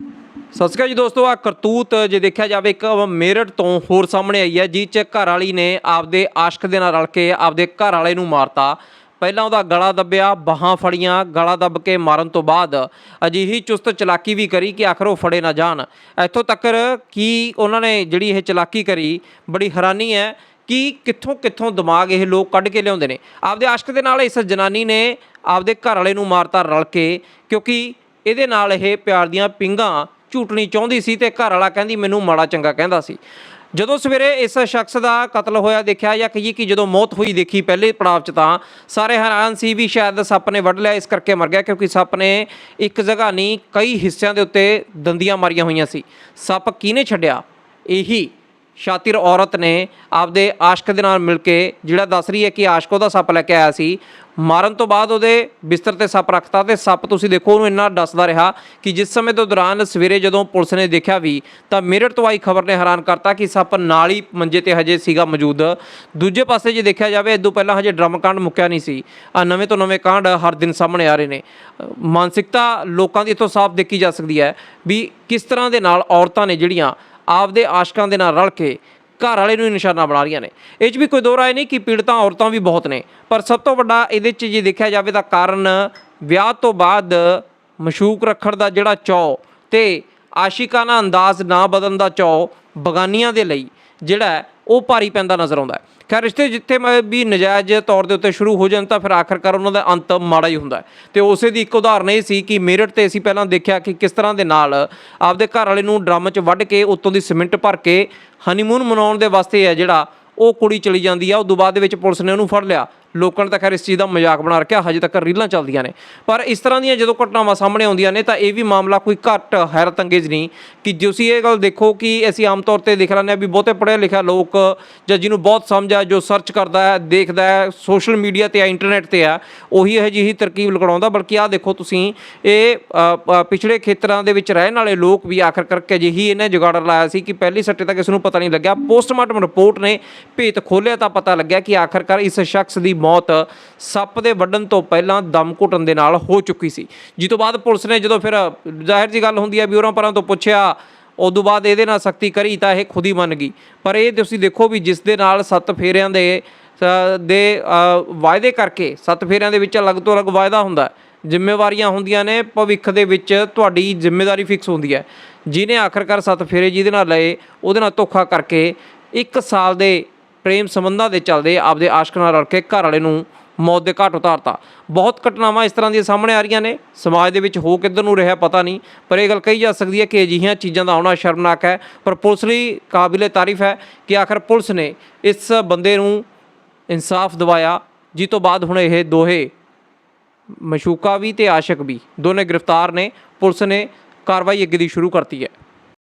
ਸਤਿ ਸ਼੍ਰੀ ਅਕਾਲ ਜੀ ਦੋਸਤੋ ਆ ਕਰਤੂਤ ਜੇ ਦੇਖਿਆ ਜਾਵੇ, ਇੱਕ ਮੇਰਠ ਤੋਂ ਹੋਰ ਸਾਹਮਣੇ ਆਈ ਹੈ ਜਿਹ ਚ ਘਰ ਵਾਲੀ ਨੇ ਆਪਦੇ ਆਸ਼ਕ ਦੇ ਨਾਲ ਰਲ ਕੇ ਆਪਦੇ ਘਰ ਵਾਲੇ ਨੂੰ ਮਾਰਤਾ। ਪਹਿਲਾਂ ਉਹਦਾ ਗਲਾ ਦੱਬਿਆ, ਬਾਹਾਂ ਫੜੀਆਂ, ਗਲਾ ਦੱਬ ਕੇ ਮਾਰਨ ਤੋਂ ਬਾਅਦ ਅਜਿਹੀ ਚੁਸਤ ਚਲਾਕੀ ਵੀ ਕਰੀ ਕਿ ਆਖਰ ਉਹ ਫੜੇ ਨਾ ਜਾਣ। ਇੱਥੋਂ ਤੱਕ ਕੀ ਉਹਨਾਂ ਨੇ ਜਿਹੜੀ ਇਹ ਚਲਾਕੀ ਕਰੀ, ਬੜੀ ਹੈਰਾਨੀ ਹੈ ਕਿ ਕਿੱਥੋਂ ਕਿੱਥੋਂ ਦਿਮਾਗ ਇਹ ਲੋਕ ਕੱਢ ਕੇ ਲਿਆਉਂਦੇ ਨੇ। ਆਪਦੇ ਆਸ਼ਕ ਦੇ ਨਾਲ ਇਸ ਜਨਾਨੀ ਨੇ ਆਪਦੇ ਘਰ ਵਾਲੇ ਨੂੰ ਮਾਰਤਾ ਰਲ ਕੇ, ਕਿਉਂਕਿ ਇਹਦੇ ਨਾਲ ਇਹ ਪਿਆਰ ਦੀਆਂ ਪਿੰਗਾਂ ਝੂਟਣੀ ਚਾਹੁੰਦੀ ਸੀ ਤੇ ਘਰ ਵਾਲਾ ਕਹਿੰਦੀ, ਮੈਨੂੰ ਮਾੜਾ ਚੰਗਾ ਕਹਿੰਦਾ ਸੀ। ਜਦੋਂ ਸਵੇਰੇ ਇਸ ਸ਼ਖਸ ਦਾ ਕਤਲ ਹੋਇਆ, ਦੇਖਿਆ ਜਾਂ ਕਹੀਏ ਕਿ ਜਦੋਂ ਮੌਤ ਹੋਈ ਦੇਖੀ ਪਹਿਲੇ ਪੜਾਅ 'ਚ ਤਾਂ ਸਾਰੇ ਹੈਰਾਨ ਸੀ ਵੀ ਸ਼ਾਇਦ ਸੱਪ ਨੇ ਵੱਢ ਲਿਆ, ਇਸ ਕਰਕੇ ਮਰ ਗਿਆ ਕਿਉਂਕਿ ਸੱਪ ਨੇ ਇੱਕ ਜਗ੍ਹਾ ਨਹੀਂ, ਕਈ ਹਿੱਸਿਆਂ ਦੇ ਉੱਤੇ ਦੰਦੀਆਂ ਮਾਰੀਆਂ ਹੋਈਆਂ ਸੀ। ਸੱਪ ਕਿਹਨੇ ਛੱਡਿਆ? ਇਹੀ ਸ਼ਾਤਿਰ ਔਰਤ ਨੇ ਆਪਦੇ ਆਸ਼ਕ ਦੇ ਨਾਲ ਮਿਲ ਕੇ ਜਿਹੜਾ ਦੱਸ ਰਹੀ ਹੈ ਕਿ ਆਸ਼ਕ ਉਹਦਾ ਸੱਪ ਲੈ ਕੇ ਆਇਆ ਸੀ, ਮਾਰਨ ਤੋਂ ਬਾਅਦ ਉਹਦੇ ਬਿਸਤਰ ਤੇ ਸੱਪ ਰੱਖਤਾ ਤੇ ਸੱਪ ਤੁਸੀਂ ਦੇਖੋ ਉਹਨੂੰ ਇੰਨਾ ਡਸਦਾ ਰਿਹਾ ਕਿ ਜਿਸ ਸਮੇਂ ਤੋਂ ਦੌਰਾਨ ਸਵੇਰੇ ਜਦੋਂ ਪੁਲਿਸ ਨੇ ਦੇਖਿਆ ਵੀ, ਤਾਂ ਮੇਰਠ ਤੋਂ ਆਈ ਖਬਰ ਨੇ ਹੈਰਾਨ ਕਰਤਾ ਕਿ ਸੱਪ ਨਾਲ ਹੀ ਮੰਜੇ ਤੇ ਹਜੇ ਸੀਗਾ ਮੌਜੂਦ। ਦੂਜੇ ਪਾਸੇ ਜੇ ਦੇਖਿਆ ਜਾਵੇ ਇਦੋਂ ਪਹਿਲਾਂ ਹਜੇ ਡਰਮ ਕਾਂਡ ਮੁੱਕਿਆ ਨਹੀਂ ਸੀ। ਆ ਨਵੇਂ ਤੋਂ ਨਵੇਂ ਕਾਂਡ ਹਰ ਦਿਨ ਸਾਹਮਣੇ ਆ ਰਹੇ ਨੇ। ਮਾਨਸਿਕਤਾ ਲੋਕਾਂ ਦੀ ਇੱਥੋਂ ਸਾਫ਼ ਦੇਖੀ ਜਾ ਸਕਦੀ ਹੈ ਵੀ ਕਿਸ ਤਰ੍ਹਾਂ ਦੇ ਨਾਲ ਔਰਤਾਂ ਨੇ ਜਿਹੜੀਆਂ ਆਪਦੇ ਆਸ਼ਕਾਂ ਦੇ ਨਾਲ ਰਲ ਕੇ ਘਰ ਵਾਲੇ ਨੂੰ ਹੀ ਨਿਸ਼ਾਨਾ ਬਣਾ ਰਹੀਆਂ ਨੇ। ਇਹ 'ਚ ਵੀ ਕੋਈ ਦੋ ਰਾਏ ਨਹੀਂ ਕਿ ਪੀੜਤਾਂ, ਔਰਤਾਂ ਵੀ ਬਹੁਤ ਨੇ। ਪਰ ਸਭ ਤੋਂ ਵੱਡਾ ਇਹਦੇ 'ਚ ਜੇ ਦੇਖਿਆ ਜਾਵੇ ਤਾਂ ਕਾਰਨ ਵਿਆਹ ਤੋਂ ਬਾਅਦ ਮਸ਼ੂਕ ਰੱਖਣ ਦਾ ਜਿਹੜਾ ਚੌ ਤੇ ਆਸ਼ਿਕਾਨਾ ਅੰਦਾਜ਼ ਨਾ ਬਦਲਣ ਦਾ ਚੌ ਬਗਾਨੀਆਂ ਦੇ ਲਈ ਜਿਹੜਾ ਉਹ ਭਾਰੀ ਪੈਂਦਾ ਨਜ਼ਰ ਆਉਂਦਾ ਹੈ। ਖੈਰ ਰਿਸ਼ਤੇ ਜਿੱਥੇ ਮੈਂ ਵੀ ਨਜਾਇਜ਼ ਤੌਰ ਦੇ ਉੱਤੇ ਸ਼ੁਰੂ ਹੋ ਜਾਣ ਤਾਂ ਫਿਰ ਆਖਰਕਾਰ ਉਹਨਾਂ ਦਾ ਅੰਤ ਮਾੜਾ ਹੀ ਹੁੰਦਾ ਹੈ। ਤੇ ਉਸੇ ਦੀ ਇੱਕ ਉਦਾਹਰਨ ਇਹ ਸੀ ਕਿ ਮੇਰਠ ਤੇ ਅਸੀਂ ਪਹਿਲਾਂ ਦੇਖਿਆ ਕਿ ਕਿਸ ਤਰ੍ਹਾਂ ਦੇ ਨਾਲ ਆਪਦੇ ਘਰ ਵਾਲੇ ਨੂੰ ਡਰਮ 'ਚ ਵੱਢ ਕੇ ਉੱਤੋਂ ਦੀ ਸੀਮਿੰਟ ਭਰ ਕੇ ਹਨੀਮੂਨ ਮਨਾਉਣ ਦੇ ਵਾਸਤੇ ਹੈ ਜਿਹੜਾ ਉਹ ਕੁੜੀ ਚਲੀ ਜਾਂਦੀ ਆ। ਉਦੋਂ ਬਾਅਦ ਦੇ ਵਿੱਚ ਪੁਲਿਸ ਨੇ ਉਹਨੂੰ ਫੜ ਲਿਆ। ਲੋਕਾਂ ਨੇ ਤਾਂ ਖੈਰ ਇਸ ਚੀਜ਼ ਦਾ ਮਜ਼ਾਕ ਬਣਾ ਰੱਖਿਆ ਹਜੇ ਤੱਕ ਰੀਲਾਂ ਚੱਲਦੀਆਂ ਨੇ। ਪਰ ਇਸ ਤਰ੍ਹਾਂ ਦੀਆਂ ਜਦੋਂ ਘਟਨਾਵਾਂ ਸਾਹਮਣੇ ਆਉਂਦੀਆਂ ਨੇ ਤਾਂ ਇਹ ਵੀ ਮਾਮਲਾ ਕੋਈ ਘੱਟ ਹੈਰਤ ਅੰਗੇਜ਼ ਨਹੀਂ ਕਿ ਤੁਸੀਂ ਇਹ ਗੱਲ ਦੇਖੋ ਕਿ ਅਸੀਂ ਆਮ ਤੌਰ ਤੇ ਦੇਖ ਲੈਂਦੇ ਹਾਂ ਵੀ ਬਹੁਤੇ ਪੜ੍ਹਿਆ ਲਿਖਿਆ ਲੋਕ ਜਾਂ ਜਿਹਨੂੰ ਬਹੁਤ ਸਮਝ ਆ ਜੋ ਸਰਚ ਕਰਦਾ ਹੈ ਦੇਖਦਾ ਹੈ ਸੋਸ਼ਲ ਮੀਡੀਆ ਤੇ ਆ ਇੰਟਰਨੈਟ ਤੇ ਆ ਉਹੀ ਇਹ ਜਿਹੀ ਤਰਕੀਬ ਲਗਾਉਂਦਾ ਬਲਕਿ ਆਹ ਦੇਖੋ ਤੁਸੀਂ ਇਹ ਅ, ਪਿਛੜੇ ਖੇਤਰਾਂ ਦੇ ਵਿੱਚ ਰਹਿਣ ਵਾਲੇ ਲੋਕ ਵੀ ਆਖਰ ਕਰਕੇ ਜਿਹੀ ਇਹਨੇ ਜੁਗਾੜ ਲਾਇਆ ਸੀ ਕਿ ਪਹਿਲੀ ਸੱਟੇ ਤੱਕ ਇਸ ਨੂੰ ਪਤਾ ਨਹੀਂ ਲੱਗਿਆ। ਪੋਸਟਮਾਰਟਮ ਰਿਪੋਰਟ ਨੇ ਭੇਤ ਖੋਲ੍ਹਿਆ ਤਾਂ ਪਤਾ ਲੱਗਿਆ ਕਿ ਆਖਰਕਾਰ ਇਸ ਸ਼ਖਸ ਦੀ ਮੌਤ ਸੱਪ ਦੇ ਵੱਢਣ ਤੋਂ ਪਹਿਲਾਂ ਦਮ ਘੁੱਟਣ ਦੇ ਨਾਲ ਹੋ ਚੁੱਕੀ ਸੀ। ਜਿਸ ਤੋਂ ਬਾਅਦ ਪੁਲਿਸ ਨੇ ਜਦੋਂ ਫਿਰ ਜ਼ਾਹਿਰ ਜੀ ਗੱਲ ਹੁੰਦੀ ਹੈ ਵੀ ਉਹਨਾਂ ਪਰਾਂ ਤੋਂ ਪੁੱਛਿਆ, ਉਦੋਂ ਬਾਅਦ ਇਹਦੇ ਨਾਲ ਸਖਤੀ ਕਰੀ ਤਾਂ ਇਹ ਖੁਦ ਹੀ ਮੰਨ ਗਈ। ਪਰ ਇਹ ਤੁਸੀਂ ਦੇਖੋ ਵੀ ਜਿਸ ਦੇ ਨਾਲ ਸੱਤ ਫੇਰਿਆਂ ਦੇ ਦੇ ਵਾਅਦੇ ਕਰਕੇ ਸੱਤ ਫੇਰਿਆਂ ਦੇ ਵਿੱਚ ਅਲੱਗ ਤੋਂ ਅਲੱਗ ਵਾਅਦਾ ਹੁੰਦਾ। ਜ਼ਿੰਮੇਵਾਰੀਆਂ ਹੁੰਦੀਆਂ ਨੇ, ਭਵਿੱਖ ਦੇ ਵਿੱਚ ਤੁਹਾਡੀ ਜ਼ਿੰਮੇਵਾਰੀ ਫਿਕਸ ਹੁੰਦੀ ਹੈ। ਜਿਹਨੇ ਆਖਰਕਾਰ ਸੱਤ ਫੇਰੇ ਜਿਹਦੇ ਨਾਲ ਲਏ, ਉਹਦੇ ਨਾਲ ਧੋਖਾ ਕਰਕੇ ਇੱਕ ਸਾਲ ਦੇ ਪ੍ਰੇਮ ਸੰਬੰਧਾਂ ਦੇ ਚੱਲਦੇ ਆਪਦੇ ਆਸ਼ਕ ਨਾਲ ਰਲ ਕੇ ਘਰ ਵਾਲੇ ਨੂੰ ਮੌਤ ਦੇ ਘਾਟ ਉਤਾਰਤਾ। ਬਹੁਤ ਘਟਨਾਵਾਂ ਇਸ ਤਰ੍ਹਾਂ ਦੀਆਂ ਸਾਹਮਣੇ ਆ ਰਹੀਆਂ ਨੇ। ਸਮਾਜ ਦੇ ਵਿੱਚ ਹੋ ਕਿੱਧਰ ਨੂੰ ਰਿਹਾ ਪਤਾ ਨਹੀਂ, ਪਰ ਇਹ ਗੱਲ ਕਹੀ ਜਾ ਸਕਦੀ ਹੈ ਕਿ ਅਜਿਹੀਆਂ ਚੀਜ਼ਾਂ ਦਾ ਆਉਣਾ ਸ਼ਰਮਨਾਕ ਹੈ। ਪਰ ਪੁਲਿਸ ਲਈ ਕਾਬਿਲੇ ਤਾਰੀਫ ਹੈ ਕਿ ਆਖਰ ਪੁਲਿਸ ਨੇ ਇਸ ਬੰਦੇ ਨੂੰ ਇਨਸਾਫ ਦਿਵਾਇਆ ਜਿਸ ਤੋਂ ਬਾਅਦ ਹੁਣ ਇਹ ਦੋਹੇ, ਮਸ਼ੂਕਾ ਵੀ ਤੇ ਆਸ਼ਕ ਵੀ, ਦੋਨੇ ਗ੍ਰਿਫਤਾਰ ਨੇ। ਪੁਲਿਸ ਨੇ ਕਾਰਵਾਈ ਅੱਗੇ ਦੀ ਸ਼ੁਰੂ ਕਰਤੀ ਹੈ।